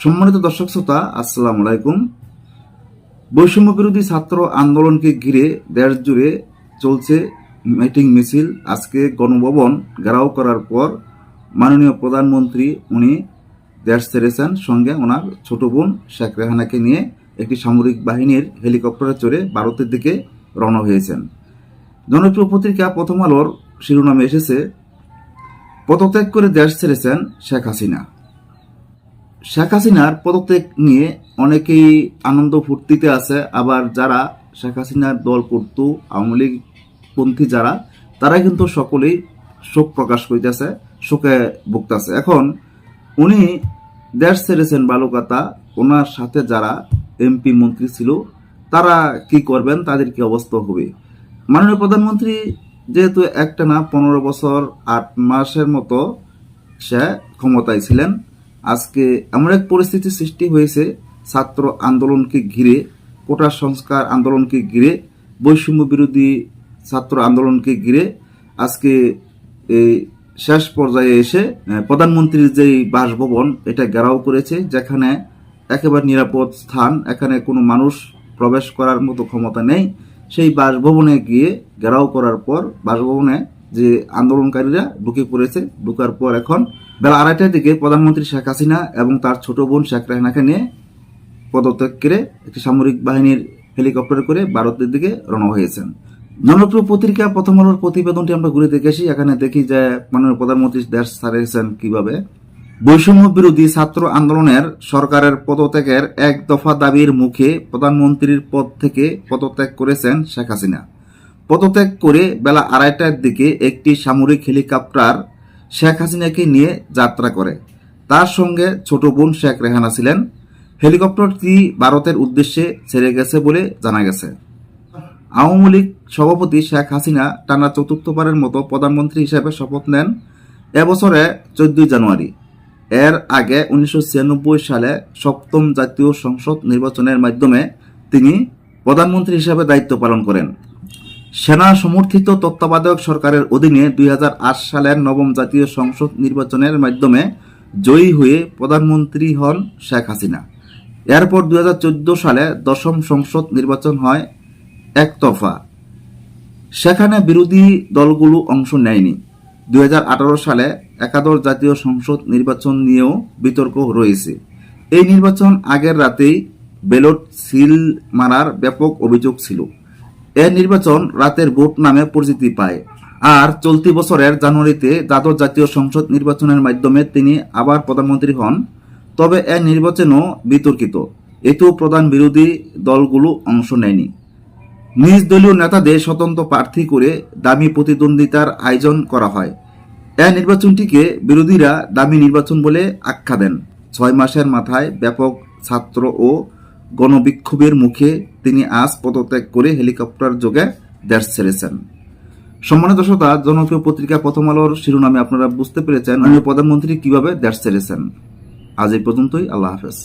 সম্মানিত দর্শক শ্রোতা, আসসালামু আলাইকুম। বৈষম্য বিরোধী ছাত্র আন্দোলনকে ঘিরে দেশ জুড়ে চলছে মিটিং মিছিল। আজকে গণভবন ঘেরাও করার পর মাননীয় প্রধানমন্ত্রী উনি দেশ ছেড়েছেন। সঙ্গে ওনার ছোট বোন শেখ রেহানাকে নিয়ে একটি সামরিক বাহিনীর হেলিকপ্টারে চড়ে ভারতের দিকে রওনা হয়েছেন। জনপ্রিয় পত্রিকা প্রথম আলোর শিরোনামে এসেছে, পদত্যাগ করে দেশ ছেড়েছেন শেখ হাসিনা। শেখ হাসিনার পদত্যাগ নিয়ে অনেকেই আনন্দ ফুর্তিতে আছে। আবার যারা শেখ হাসিনার দল করত, আওয়ামী লীগ পন্থী যারা তারা কিন্তু সকলেই শোক প্রকাশ করিতেছে, শোকে ভুগতেছে। এখন উনি দেশ ছেড়েছেন বালুকাতা, ওনার সাথে যারা এমপি মন্ত্রী ছিল, তারা কি করবেন, তাদের কি অবস্থা হবে? মাননীয় প্রধানমন্ত্রী যেহেতু একটা না, পনেরো বছর আট মাসের মতো সে ক্ষমতায় ছিলেন আজকে এমন এক পরিস্থিতি সৃষ্টি হয়েছে, ছাত্র আন্দোলনকে ঘিরে, কোটা সংস্কার আন্দোলনকে ঘিরে, বৈষম্য বিরোধী ছাত্র আন্দোলনকে ঘিরে আজকে এই শেষ পর্যায়ে এসে প্রধানমন্ত্রীর যেই বাসভবন, এটা ঘেরাও করেছে, যেখানে একেবারে নিরাপদ স্থান, এখানে কোনো মানুষ প্রবেশ করার মতো ক্ষমতা নেই। সেই বাসভবনে গিয়ে ঘেরাও করার পর, বাসভবনে যে আন্দোলনকারীরা ঢুকে পড়েছে, ঢুকার পর এখন বেলা আড়াইটার দিকে প্রধানমন্ত্রী শেখ হাসিনা এবং তার ছোট বোন শেখ রেহানাকে নিয়ে পদত্যাগ করে একটি সামরিক বাহিনীর হেলিকপ্টারে করে ভারতের দিকে রওনা হয়েছেন। জনপ্রিয় পত্রিকা প্রথম আলোর প্রতিবেদনটি আমরা ঘুরে দেখেছি এখানে দেখি যে মাননীয় প্রধানমন্ত্রী দেশ ছাড়িয়েছেন কীভাবে। বৈষম্য বিরোধী ছাত্র আন্দোলনের সরকারের পদত্যাগের এক দফা দাবির মুখে প্রধানমন্ত্রীর পদ থেকে পদত্যাগ করেছেন শেখ হাসিনা। পদত্যাগ করে বেলা আড়াইটার দিকে একটি সামরিক হেলিকপ্টার শেখ হাসিনাকে নিয়ে যাত্রা করে। তার সঙ্গে ছোট বোন শেখ রেহানা ছিলেন। হেলিকপ্টারটি ভারতের উদ্দেশ্যে ছেড়ে গেছে বলে জানা গেছে। আওয়ামী লীগ সভাপতি শেখ হাসিনা টানা চতুর্থবারের মতো প্রধানমন্ত্রী হিসেবে শপথ নেন এবছরে চোদ্দই জানুয়ারি। এর আগে উনিশশো ছিয়ানব্বই সালে সপ্তম জাতীয় সংসদ নির্বাচনের মাধ্যমে তিনি প্রধানমন্ত্রী হিসেবে দায়িত্ব পালন করেন। সেনা সমর্থিত তত্ত্বাবধায়ক সরকারের অধীনে দুই হাজার আট সালের নবম জাতীয় সংসদ নির্বাচনের মাধ্যমে জয়ী হয়ে প্রধানমন্ত্রী হন শেখ হাসিনা। এরপর দুই হাজার চোদ্দ সালে দশম সংসদ নির্বাচন হয় একতফা সেখানে বিরোধী দলগুলো অংশ নেয়নি। দুই হাজার আঠারো সালে একাদশ জাতীয় সংসদ নির্বাচন নিয়েও বিতর্ক রয়েছে। এই নির্বাচন আগের রাতেই ব্যালট সিল মারার ব্যাপক অভিযোগ ছিল। এ নির্বাচন রাতের ভোট নামে পরিচিতি পায়। আর চলতি বছরের জানুয়ারিতে দ্বাদশ জাতীয় সংসদ নির্বাচনের মাধ্যমে তিনি আবার প্রধানমন্ত্রী হন। তবে এ নির্বাচনও বিতর্কিত। এতেও প্রধান বিরোধী দলগুলো অংশ নেয়নি। নিজ দলীয় নেতাদের স্বতন্ত্র প্রার্থী করে দামি প্রতিদ্বন্দ্বিতার আয়োজন করা হয়। এ নির্বাচনটিকে বিরোধীরা দামি নির্বাচন বলে আখ্যা দেন। ছয় মাসের মাথায় ব্যাপক ছাত্র ও গণবিক্ষোভের মুখে তিনি আজ পদত্যাগ করে হেলিকপ্টার যোগে দেশ ছেড়েছেন। সম্মানিত শ্রোতা, জনপ্রিয় পত্রিকা প্রথম আলোর শিরোনামে আপনারা বুঝতে পেরেছেন প্রধানমন্ত্রী কীভাবে দেশ ছেড়েছেন। আজ এই পর্যন্তই, আল্লাহ হাফেজ।